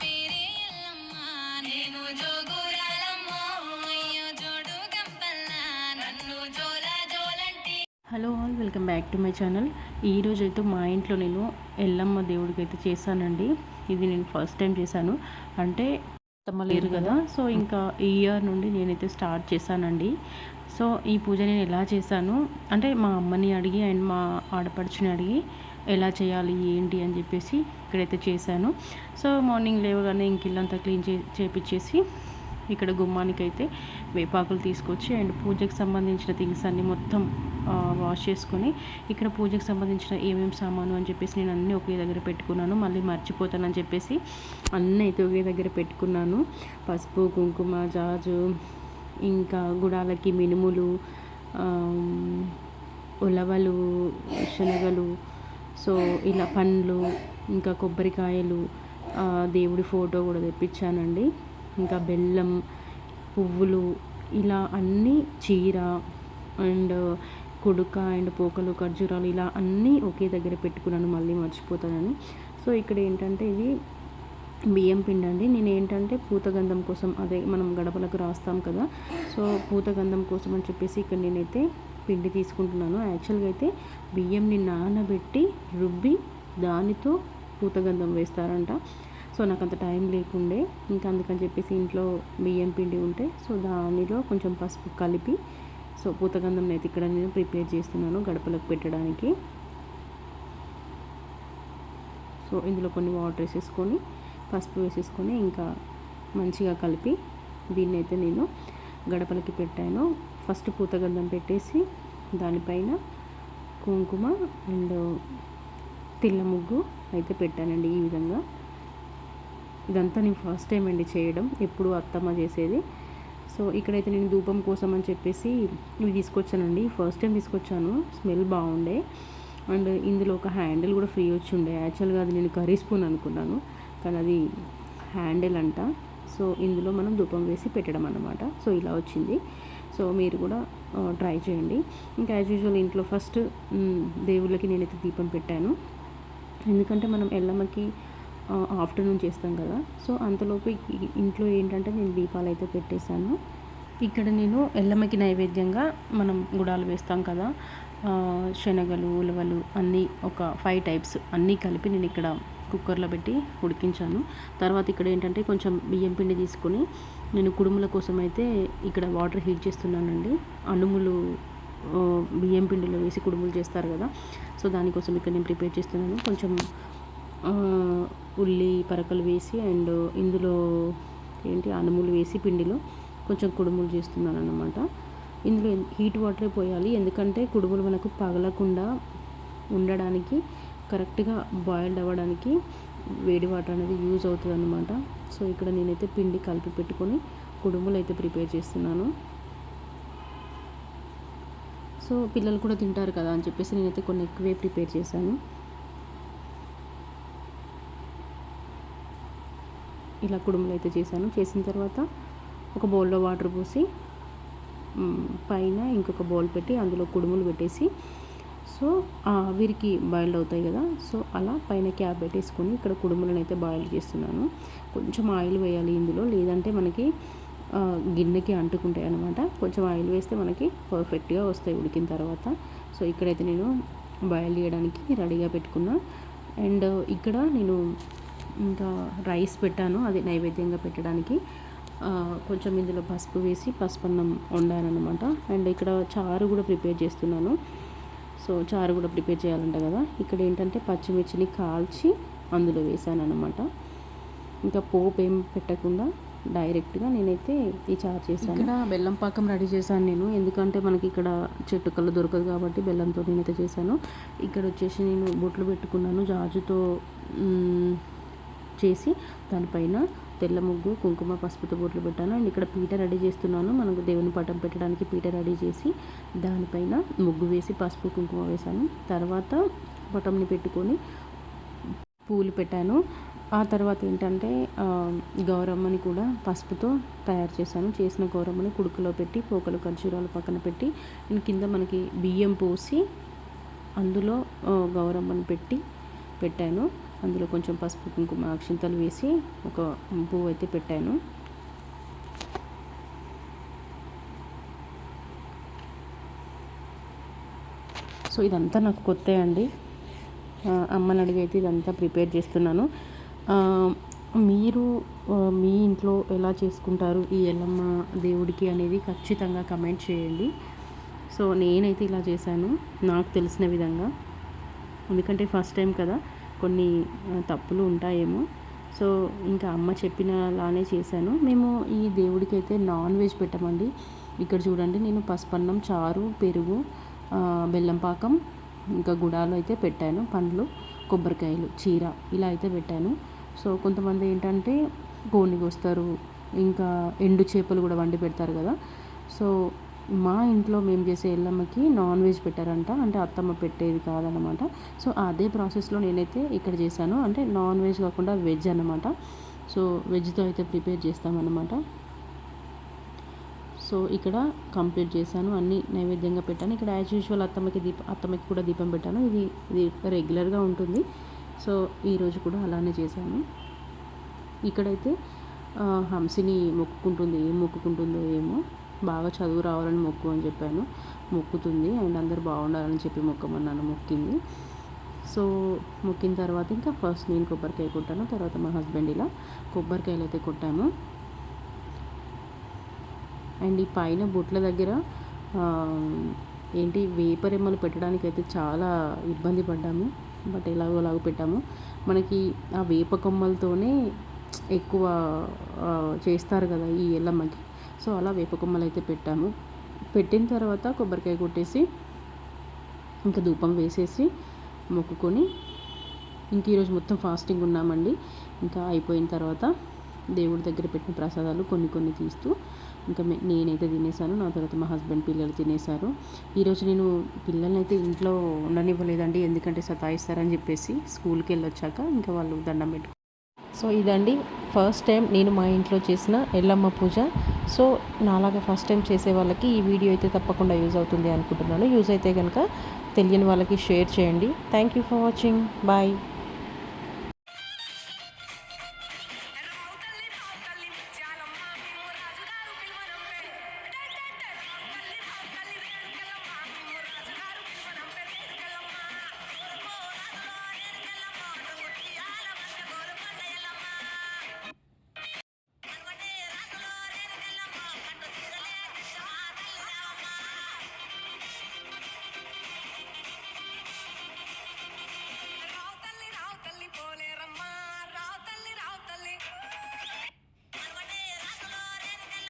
పేరే ఎల్లమ్మ నేను జోగురాలమ్మ అయ్యో జోడు గంపల్ల నన్ను జోల జోలంటి. Hello all welcome back to my channel. ఈరోజు అయితే మా ఇంట్లో నేను ఎల్లమ్మ దేవుడికి అయితే చేశానండి. ఇది నేను ఫస్ట్ టైం చేశాను. అంటే లేరు కదా. సో ఇంకా ఈ ఇయర్ నుండి నేనైతే స్టార్ట్ చేశానండి. సో ఈ పూజ నేను ఎలా చేశాను అంటే మా అమ్మని అడిగి అండ్ మా ఆడపడుచుని అడిగి ఎలా చేయాలి ఏంటి అని చెప్పేసి ఇక్కడైతే చేశాను. సో మార్నింగ్ లేవగానే ఇంక ఇల్లంతా క్లీన్ చే చేపించేసి ఇక్కడ గుమ్మానికైతే వేపాకులు తీసుకొచ్చి అండ్ పూజకు సంబంధించిన థింగ్స్ అన్నీ మొత్తం వాష్ చేసుకొని ఇక్కడ పూజకి సంబంధించిన ఏమేమి సామాను అని చెప్పేసి నేను అన్నీ ఒకే దగ్గర పెట్టుకున్నాను. మళ్ళీ మర్చిపోతానని చెప్పేసి అన్నీ అయితే ఒకే దగ్గర పెట్టుకున్నాను. పసుపు కుంకుమ జాజు ఇంకా గుడాలకి మినుములు ఉలవలు శనగలు సో ఇలా పండ్లు ఇంకా కొబ్బరికాయలు దేవుడి ఫోటో కూడా తెప్పించానండి. ఇంకా బెల్లం పువ్వులు ఇలా అన్నీ చీర అండ్ కొడుక అండ్ పోకలు ఖర్జూరాలు ఇలా అన్నీ ఒకే దగ్గర పెట్టుకున్నాను మళ్ళీ మర్చిపోతానని. సో ఇక్కడ ఏంటంటే ఇది బియ్యం పిండి అండి. నేను ఏంటంటే పూతగంధం కోసం అదే మనం గడపలకు రాస్తాం కదా. సో పూతగంధం కోసం అని చెప్పేసి ఇక్కడ నేనైతే పిండి తీసుకుంటున్నాను. యాక్చువల్గా అయితే బియ్యంని నానబెట్టి రుబ్బి దానితో పూతగంధం వేస్తారంట. సో నాకు అంత టైం లేకుండే. ఇంకా అందుకని చెప్పేసి ఇంట్లో బియ్యం పిండి ఉంటే సో దానిలో కొంచెం పసుపు కలిపి సో పూతగంధం అయితే ఇక్కడ నేను ప్రిపేర్ చేస్తున్నాను గడపలకు పెట్టడానికి. సో ఇందులో కొన్ని వాటర్ వేసేసుకొని పసుపు వేసేసుకొని ఇంకా మంచిగా కలిపి దీన్ని అయితే నేను గడపలకి పెట్టాను. ఫస్ట్ పూతగంధం పెట్టేసి దానిపైన కుంకుమ అండ్ తెల్ల ముగ్గు అయితే పెట్టానండి ఈ విధంగా. ఇదంతా నేను ఫస్ట్ టైం అండి చేయడం ఎప్పుడు అత్తమ్మ చేసేది. సో ఇక్కడైతే నేను ధూపం కోసం అని చెప్పేసి ఇవి తీసుకొచ్చానండి. ఫస్ట్ టైం తీసుకొచ్చాను స్మెల్ బాగుండే. అండ్ ఇందులో ఒక హ్యాండిల్ కూడా ఫ్రీ వచ్చి ఉండే. యాక్చువల్గా అది నేను కర్రీ స్పూన్ అనుకున్నాను కానీ అది హ్యాండిల్ అంట. సో ఇందులో మనం ధూపం వేసి పెట్టడం అన్నమాట. సో ఇలా వచ్చింది. సో మీరు కూడా ట్రై చేయండి. ఇంకా యాజ్ యూజువల్ ఇంట్లో ఫస్ట్ దేవుళ్ళకి నేనైతే దీపం పెట్టాను. ఎందుకంటే మనం ఎల్లమ్మకి ఆఫ్టర్నూన్ చేస్తాం కదా. సో అంతలోపు ఇంట్లో ఏంటంటే నేను దీపాలు అయితే పెట్టేశాను. ఇక్కడ నేను ఎల్లమ్మకి నైవేద్యంగా మనం గుడాలు వేస్తాం కదా. శనగలు ఉలవలు అన్నీ ఒక ఫైవ్ టైప్స్ అన్నీ కలిపి నేను ఇక్కడ కుక్కర్లో పెట్టి ఉడికించాను. తర్వాత ఇక్కడ ఏంటంటే కొంచెం బియ్యం పిండి తీసుకొని నేను కుడుముల కోసం అయితే ఇక్కడ వాటర్ హీట్ చేస్తున్నానండి. అనుములు బియ్యం పిండిలో వేసి కుడుములు చేస్తారు కదా. సో దానికోసం ఇక్కడ నేను ప్రిపేర్ చేస్తున్నాను. కొంచెం ఉల్లి పరకలు వేసి అండ్ ఇందులో ఏంటి అనుములు వేసి పిండిలో కొంచెం కుడుములు చేస్తున్నాను అనమాట ఇందులో హీట్ వాటరే పోయాలి. ఎందుకంటే కుడుములు మనకు పగలకుండా ఉండడానికి కరెక్ట్గా బాయిల్డ్ అవ్వడానికి వేడి వాటర్ అనేది యూజ్ అవుతుంది అనమాట సో ఇక్కడ నేనైతే పిండి కలిపి పెట్టుకొని కుడుములు అయితే ప్రిపేర్ చేస్తున్నాను. సో పిల్లలు కూడా తింటారు కదా అని చెప్పేసి నేనైతే కొన్ని ఎక్కువే ప్రిపేర్ చేశాను. ఇలా కుడుములు అయితే చేశాను. చేసిన తర్వాత ఒక బౌల్లో వాటర్ పోసి పైన ఇంకొక బౌల్ పెట్టి అందులో కుడుములు పెట్టేసి సో వీరికి ఆవిరికి బాయిల్డ్ అవుతాయి కదా. సో అలా పైన క్యాప్ పెట్టేసుకొని ఇక్కడ కుడుములను అయితే బాయిల్ చేస్తున్నాను. కొంచెం ఆయిల్ వేయాలి ఇందులో. లేదంటే మనకి గిన్నెకి అంటుకుంటాయి అనమాట కొంచెం ఆయిల్ వేస్తే మనకి పర్ఫెక్ట్గా వస్తాయి ఉడికిన తర్వాత. సో ఇక్కడైతే నేను బాయిల్ చేయడానికి రెడీగా పెట్టుకున్నా. అండ్ ఇక్కడ నేను ఇంకా రైస్ పెట్టాను. అది నైవేద్యంగా పెట్టడానికి. కొంచెం ఇందులో పసుపు వేసి పసుపన్నం వండాను అనమాట అండ్ ఇక్కడ చారు కూడా ప్రిపేర్ చేస్తున్నాను. సో చారు కూడా ప్రిపేర్ చేయాలంట కదా. ఇక్కడ ఏంటంటే పచ్చిమిర్చిని కాల్చి అందులో వేసాను అనమాట ఇంకా పోపు ఏం పెట్టకుండా డైరెక్ట్గా నేనైతే ఈ చారు చేశాను. ఇక్కడ బెల్లం పాకం రెడీ చేశాను నేను. ఎందుకంటే మనకి ఇక్కడ చెట్టుకల్లు దొరకదు కాబట్టి బెల్లంతో నేనైతే చేశాను. ఇక్కడ వచ్చేసి నేను బొట్లు పెట్టుకున్నాను జాజుతో చేసి దానిపైన తెల్ల ముగ్గు కుంకుమ పసుపుతో బొట్లు పెట్టాను. అండ్ ఇక్కడ పీట రెడీ చేస్తున్నాను. మనకు దేవుని పటం పెట్టడానికి పీట రెడీ చేసి దానిపైన ముగ్గు వేసి పసుపు కుంకుమ వేశాను. తర్వాత పటంని పెట్టుకొని పూలు పెట్టాను. ఆ తర్వాత ఏంటంటే గౌరమ్మని కూడా పసుపుతో తయారు చేశాను. చేసిన గౌరమ్మని కుడుకులో పెట్టి పోకలు ఖర్జూరాలు పక్కన పెట్టి నేను కింద మనకి బియ్యం పోసి అందులో గౌరమ్మని పెట్టి పెట్టాను. అందులో కొంచెం పసుపు కుంకుమ అక్షింతలు వేసి ఒక పువ్వు అయితే పెట్టాను. సో ఇదంతా నాకు కొత్త అండి. అమ్మని అడిగి అయితే ఇదంతా ప్రిపేర్ చేస్తున్నాను. మీరు మీ ఇంట్లో ఎలా చేసుకుంటారు ఈ ఎల్లమ్మ దేవుడికి అనేది ఖచ్చితంగా కమెంట్ చేయండి. సో నేనైతే ఇలా చేశాను నాకు తెలిసిన విధంగా. ఎందుకంటే ఫస్ట్ టైం కదా. కొన్ని తప్పులు ఉంటాయేమో. సో ఇంకా అమ్మ చెప్పినలానే చేశాను. మేము ఈ దేవుడికి అయితే నాన్ వెజ్ పెట్టమండి. ఇక్కడ చూడండి నేను పసుపన్నం చారు పెరుగు బెల్లం పాకం ఇంకా గుడాలు అయితే పెట్టాను. పండ్లు కొబ్బరికాయలు చీర ఇలా అయితే పెట్టాను. సో కొంతమంది ఏంటంటే గోని వస్తారు ఇంకా ఎండు చేపలు కూడా వండి పెడతారు కదా. సో మా ఇంట్లో మేము చేసే ఎల్లమ్మకి నాన్ వెజ్ పెట్టారంట. అంటే అత్తమ్మ పెట్టేది కాదనమాట సో అదే ప్రాసెస్లో నేనైతే ఇక్కడ చేశాను. అంటే నాన్ వెజ్ కాకుండా వెజ్ అనమాట సో వెజ్తో అయితే ప్రిపేర్ చేస్తామన్నమాట. సో ఇక్కడ కంప్లీట్ చేశాను. అన్నీ నైవేద్యంగా పెట్టాను. ఇక్కడ యాజ్ యూజువల్ అత్తమ్మకి దీప అత్తమ్మకి కూడా దీపం పెట్టాను. ఇది ఇది రెగ్యులర్గా ఉంటుంది. సో ఈరోజు కూడా అలానే చేశాను. ఇక్కడైతే హంసిని మొక్కుకుంటుంది ఏం మొక్కుకుంటుందో ఏమో. బాగా చదువు రావాలని మొక్కు అని చెప్పాను. మొక్కుతుంది. అండ్ అందరు బాగుండాలని చెప్పి మొక్కమన్నాను మొక్కింది. సో మొక్కిన తర్వాత ఇంకా ఫస్ట్ నేను కొబ్బరికాయ కొట్టాను. తర్వాత మా హస్బెండ్ ఇలా కొబ్బరికాయలు అయితే కొట్టాము. అండ్ ఈ పైన బొట్ల దగ్గర ఏంటి ఏంటి వేపరెమ్మలు పెట్టడానికి అయితే చాలా ఇబ్బంది పడ్డాము. బట్ ఎలాగో అలాగో పెట్టాము. మనకి ఆ వేప కొమ్మలతోనే ఎక్కువ చేస్తారు కదా ఈ ఎల్లమ్మకి. సో అలా వేపకొమ్మలు అయితే పెట్టాము. పెట్టిన తర్వాత కొబ్బరికాయ కొట్టేసి ఇంకా ధూపం వేసేసి మొక్కుకొని ఇంక ఈరోజు మొత్తం ఫాస్టింగ్ ఉన్నామండి. ఇంకా అయిపోయిన తర్వాత దేవుడి దగ్గర పెట్టిన ప్రసాదాలు కొన్ని కొన్ని తీస్తూ ఇంకా నేనైతే తినేసాను. నా తర్వాత మా హస్బెండ్ పిల్లలు తినేశారు. ఈరోజు నేను పిల్లల్ని అయితే ఇంట్లో ఉండనివ్వలేదండి. ఎందుకంటే సతాయిస్తారని చెప్పేసి స్కూల్కి వెళ్ళొచ్చాక ఇంకా వాళ్ళు దండం పెట్టుకుని సో ఇదండి. ఫస్ట్ టైం నేను మా ఇంట్లో చేసిన ఎల్లమ్మ పూజ. సో నాలాగా ఫస్ట్ టైం చేసే వాళ్ళకి ఈ వీడియో అయితే తప్పకుండా యూజ్ అవుతుంది అనుకుంటున్నాను. యూజ్ అయితే కనుక తెలియని వాళ్ళకి షేర్ చేయండి. Thank you for watching. Bye.